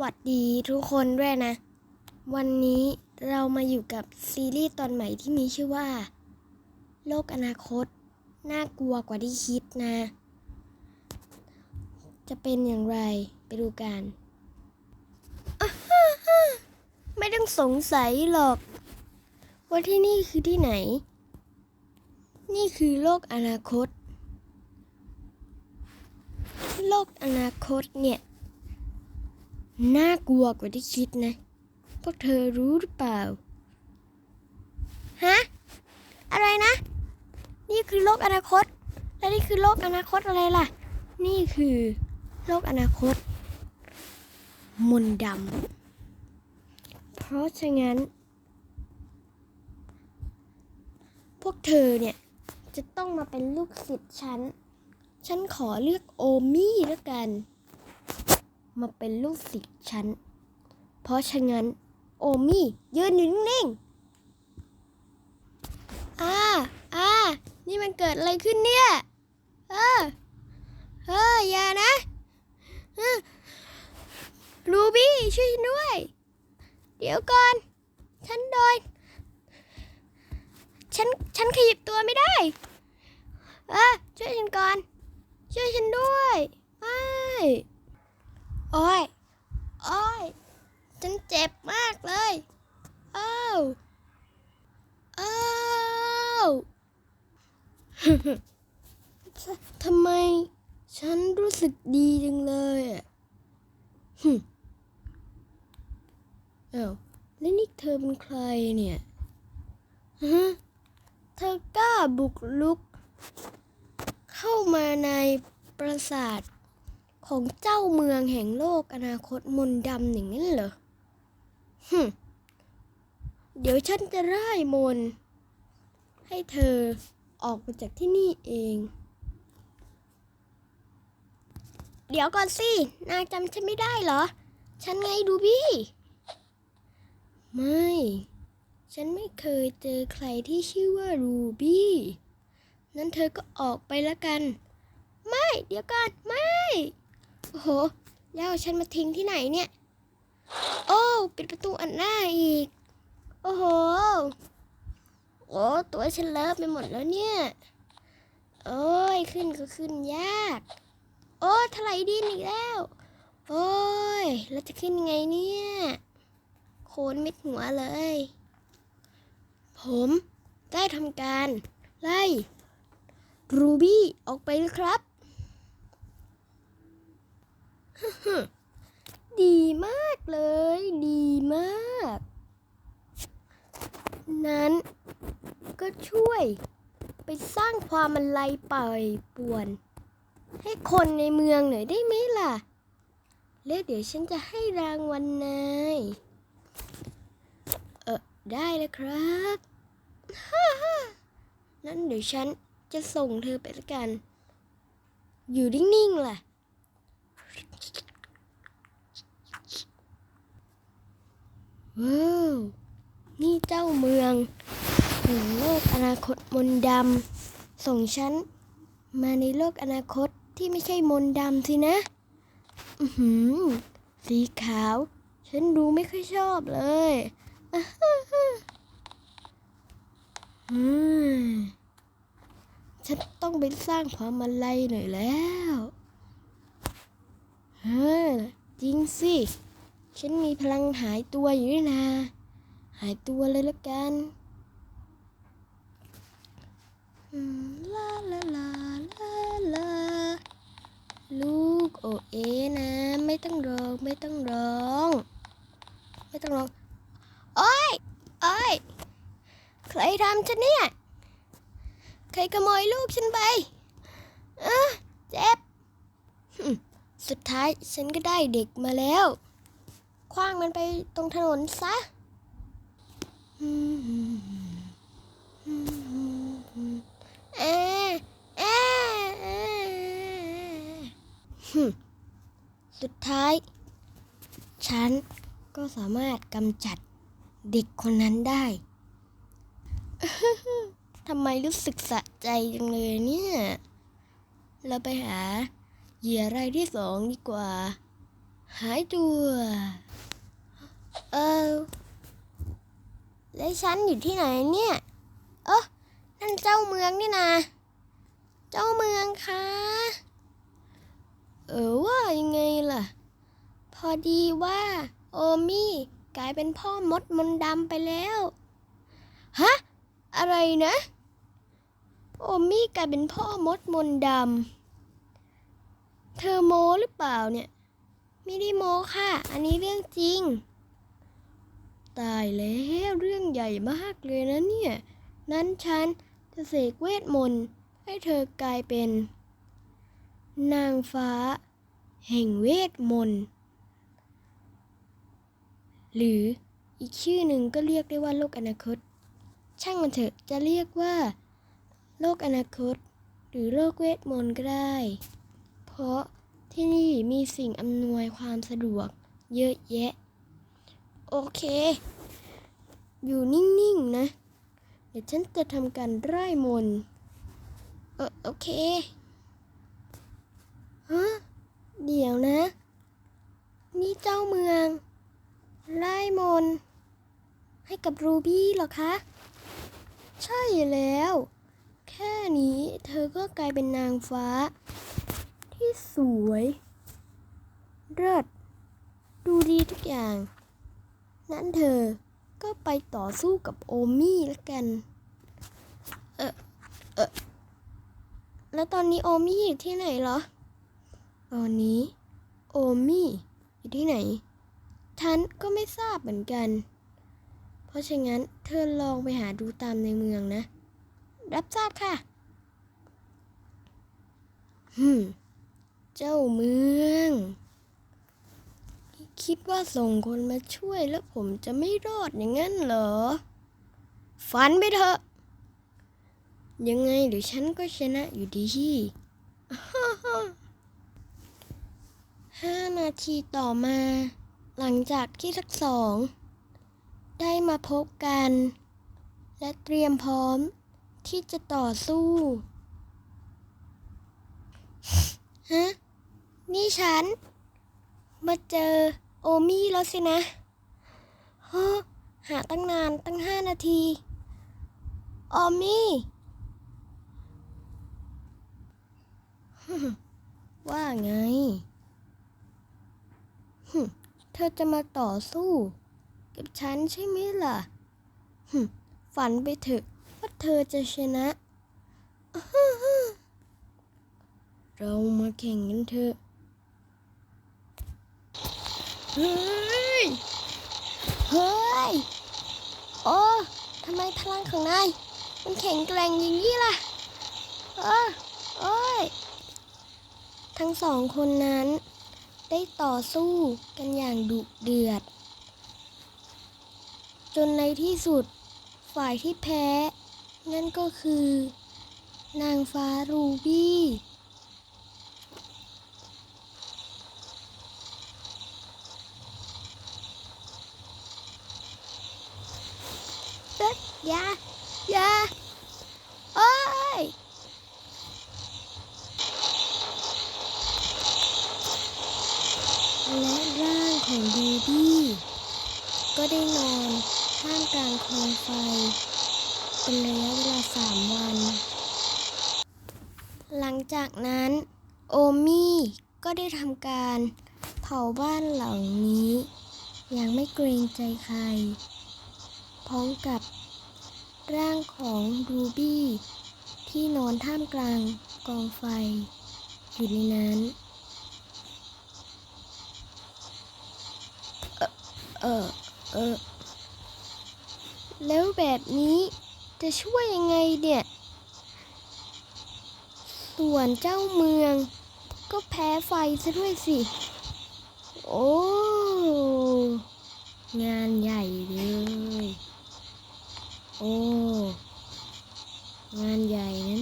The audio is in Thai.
วัสดีทุกคนด้วยนะ วันนี้เรามาอยู่กับซีรีส์ตอนใหม่ที่มีชื่อว่า โลกอนาคต น่ากลัวกว่าที่คิดนะ จะเป็นอย่างไรไปดูกันไม่ต้องสงสัยหรอก ว่าที่นี่คือที่ไหน นี่คือโลกอนาคต โลกอนาคตเนี่ย น่ากลัวกว่าที่คิดนะ พวกเธอรู้หรือเปล่า ฮะ อะไรนะ นี่คือโลกอนาคต และนี่คือโลกอนาคตอะไรล่ะ นี่คือโลกอนาคต มนดำ เพราะฉะนั้น พวกเธอเนี่ยจะต้องมาเป็นลูกศิษย์ฉัน ฉันขอเลือกโอมี่แล้วกัน มาเป็นลูกศิษย์ฉัน เพราะฉะนั้น โอมี่ยืนอยู่นิ่งๆอ่าอ่านี่มันเกิดอะไรขึ้นเนี่ย เออ เออ อย่านะรูบี้ช่วยฉันด้วย เดี๋ยวก่อน ฉันโดน ฉัน ฉันขยับตัวไม่ได้ เออ ช่วยฉันก่อน ช่วยฉันด้วย ไม่ โอ้ย โอ้ย ฉันเจ็บมากเลยอ้าวอ้าวททำไมฉันรู้สึกดีจังเลยอะอ้าวแล้วนี่เธอเป็นใครเนี่ยฮะเธอกล้าบุกลุก เข้ามาในปราสาท ของเจ้าเมืองแห่งโลกอนาคตมนดำอย่างนั้นเหรอฮึเดี๋ยวฉันจะร่ายมน ให้เธอออกมาจากที่นี่เอง เดี๋ยวก่อนสิ นางจำฉันไม่ได้เหรอ ฉันไงดูบี้ ไม่ ฉันไม่เคยเจอใครที่ชื่อว่ารูบี้ นั้นเธอก็ออกไปแล้วกัน ไม่ เดี๋ยวก่อน ไม่ โอ้โหแล้วเอาฉันมาทิ้งที่ไหนเนี่ย โอ้ ปิดประตูอันหน้าอีก โอ้โห โอ้ตัวฉันเลิฟไปหมดแล้วเนี่ย โอ้ย ขึ้นก็ขึ้นยาก โอ้ถลายดินอีกแล้ว โอ้ย แล้วจะขึ้นไงเนี่ย โคนเม็ดหัวเลย ผมได้ทำการ ไล่รูบี้ออกไปเลยครับ ดีมากเลย ดีมาก นั้นก็ช่วย ไปสร้างความมันไลปล่อยป่วน ให้คนในเมืองหน่อยได้ไหมล่ะ แล้วเดี๋ยวฉันจะให้รางวัลนาย เออได้เลยครับนั้นเดี๋ยวฉันจะส่งเธอไปละกัน อยู่นิ่งๆล่ะ ว้าวนี่เจ้าเมืองแห่งโลกอนาคตมนดำส่งฉันมาในโลกอนาคตที่ไม่ใช่มนดำสินะ อือหือ สีขาว ฉันดูไม่ค่อยชอบเลยอืมฉันต้องไปสร้างความมาลัยหน่อยแล้วเฮ้อจริงสิ ฉันมีพลังหายตัวอยู่ด้วยนะหายตัวเลยละกันลาลาลาลาลาลูกโอเอนะ ไม่ต้องร้องไม่ต้องร้อง ไม่ต้องร้องโอ้ยโอ้ยใครทำฉันเนี่ย ใครขโมยลูกฉันไปเออเจ็บ สุดท้ายฉันก็ได้เด็กมาแล้ว คว้างมันไปตรงถนนซะเอเอเอสุดท้าย ฉันก็สามารถกำจัดเด็กคนนั้นได้ทำไมรู้สึกสะใจจังเลยเนี่ย เราไปหาเหยื่อรายที่สองดีกว่า หายตัว เออ แล้วฉันอยู่ที่ไหนเนี่ย เออนั่นเจ้าเมืองนี่นะ เจ้าเมืองคะ เออว่ายังไงล่ะ พอดีว่า โอมี่กลายเป็นพ่อมดมนดำไปแล้ว ฮะ อะไรนะ โอมี่กลายเป็นพ่อมดมนดำ เธอโมหรือเปล่าเนี่ย ไม่ได้โมค่ะ อันนี้เรื่องจริง ตายแล้วเรื่องใหญ่มากเลยนะเนี่ย นั้นฉันจะเสกเวทมนต์ให้เธอกลายเป็น นางฟ้า แห่งเวทมนต์ หรืออีกชื่อหนึ่งก็เรียกได้ว่าโลกอนาคต ช่างมันเถอะจะเรียกว่า โลกอนาคต หรือโลกเวทมนต์ก็ได้ เพราะ ที่นี่มีสิ่งอำนวยความสะดวกเยอะแยะ โอเค อยู่นิ่งๆนะ เดี๋ยวฉันจะทำการไล่มน เออโอเค ฮะ เดี๋ยวนะ นี่เจ้าเมืองไล่มน ให้กับรูบี้เหรอคะ ใช่แล้ว แค่นี้เธอก็กลายเป็นนางฟ้า สวยเลิศดูดีทุกอย่าง นั้นเธอก็ไปต่อสู้กับโอมี่แล้วกัน เออเออแล้วตอนนี้โอมี่อยู่ที่ไหนเหรอ ตอนนี้โอมี่อยู่ที่ไหน ฉันก็ไม่ทราบเหมือนกัน เพราะฉะนั้นเธอลองไปหาดูตามในเมืองนะ รับทราบค่ะฮึม เจ้าเมือง คิดว่าส่งคนมาช่วยแล้วผมจะไม่รอดอย่างนั้นเหรอ ฝันไปเถอะ ยังไงเดี๋ยวฉันก็ชนะอยู่ดีห้านาทีต่อมา หลังจากที่ทั้งสอง ได้มาพบกัน และเตรียมพร้อมที่จะต่อสู้ ฮะ นี่ฉัน มาเจอโอมี่แล้วสินะฮ้อหาตั้งนานตั้งห้านาที โอมี่ว่าไง เธอจะมาต่อสู้ กับฉันใช่ไหมล่ะ ฝันไปเถอะว่าเธอจะชนะ เรามาแข่งกันเถอะ เฮ้ย เฮ้ย โอ้ทำไมพลังของนาย มันแข็งแกร่งอย่างนี้ล่ะ เออโอ้ย ทั้งสองคนนั้น ได้ต่อสู้กันอย่างดุเดือด จนในที่สุดฝ่ายที่แพ้ นั่นก็คือ นางฟ้ารูบี้ เอ๊ะอย่าอย่าโอ้ย และร่างของดูบี้ก็ ได้นอนท่ามกลางโคมไฟ เป็นระยะเวลาสามวัน หลังจากนั้น โอมี่ก็ได้ทำการเผาบ้านหลังนี้ อย่างไม่เกรงใจใคร พร้อมกับร่างของรูบี้ที่นอนท่ามกลางกองไฟ อยู่ในนั้น เออ เออ แล้วแบบนี้จะช่วยยังไงเนี่ย ส่วนเจ้าเมือง ก็แพ้ไฟซะด้วยสิ โอ้ งานใหญ่เลย โอ้ งานใหญ่นะเนี่ย